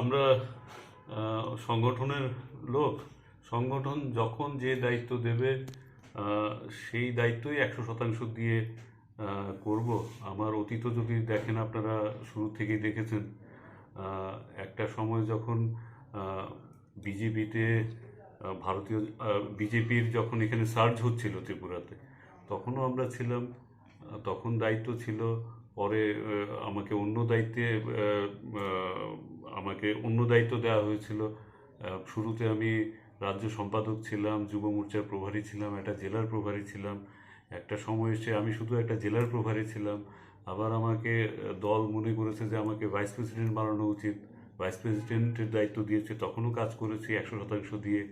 আমরা সংগঠনের লোক, সংগঠন যখন যে দায়িত্ব দেবে সেই দায়িত্বই একশো শতাংশ দিয়ে করব। আমার অতীত যদি দেখেন আপনারা শুরু থেকেই দেখেছেন একটা সময় যখন বিজেপিতে ভারতীয় বিজেপির যখন এখানে সার্চ হচ্ছিল ত্রিপুরাতে, তখনও আমরা ছিলাম তখন দায়িত্ব ছিল, পরে আমাকে অন্য দায়িত্বে আমাকে অন্য দায়িত্ব দেওয়া হয়েছিল। শুরুতে আমি রাজ্য সম্পাদক ছিলাম, যুব মোর্চার প্রভারী ছিলাম, একটা জেলার প্রভারী ছিলাম। একটা সময় এসে আমি শুধু একটা জেলার প্রভারী ছিলাম। আবার আমাকে দল মনে করেছে যে আমাকে ভাইস প্রেসিডেন্ট বানানো উচিত। ভাইস প্রেসিডেন্টের দায়িত্ব দিয়েছে, তখনও কাজ করেছি একশো শতাংশ দিয়ে।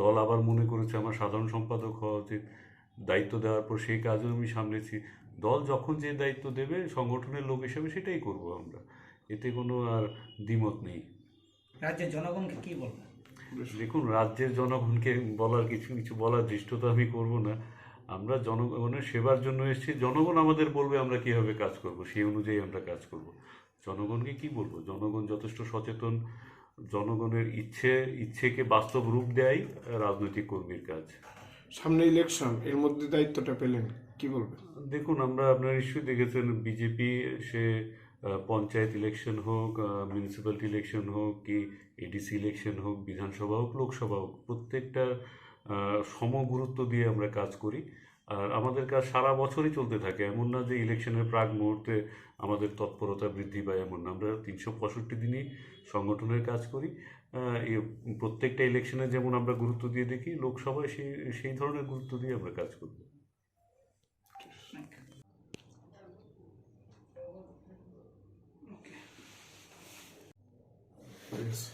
দল আবার মনে করেছে আমার সাধারণ সম্পাদক হওয়া উচিত। দায়িত্ব দেওয়ার পর সেই কাজও আমি সামলেছি। দল যখন যে দায়িত্ব দেবে, সংগঠনের লোক হিসেবে সেটাই করব আমরা। এতে কোনো আর দ্বিমত নেই। রাজ্যের জনগণকে কি বলবেন? দেখুন রাজ্যের জনগণকে বলার কিছু কিছু বলার দৃষ্টতা আমি করব না। আমরা জনগণের সেবার জন্য এসেছি। জনগণ আমাদের বলবে আমরা কীভাবে কাজ করব সেই অনুযায়ী আমরা কাজ করব। জনগণকে কি বলব? জনগণ যথেষ্ট সচেতন। জনগণের ইচ্ছে ইচ্ছেকে বাস্তব রূপ দেয় রাজনৈতিক কর্মীর কাজ। সামনে ইলেকশন এর মধ্যে দায়িত্বটা পেলেন কি বলবেন? দেখুন আমরা আপনারা নিশ্চয়ই দেখেছেন বিজেপি সে পঞ্চায়েত ইলেকশন হোক মিউনিসিপ্যালিটি ইলেকশন হোক কি এডিসি ইলেকশন হোক বিধানসভা হোক লোকসভা হোক প্রত্যেকটা আহ, সম গুরুত্ব দিয়ে আমরা কাজ করি। আর আমাদের কাজ সারা বছরই চলতে থাকে। এমন না যে ইলেকশনের প্রাক মুহূর্তে আমাদের তৎপরতা বৃদ্ধি পায় এমন না। আমরা তিনশো পঁয়ষট্টি দিনই সংগঠনের কাজ করি। প্রত্যেকটা ইলেকশনে যেমন আমরা গুরুত্ব দিয়ে দেখি লোকসভায় সেই সেই ধরনের গুরুত্ব দিয়ে আমরা কাজ করি। Peace.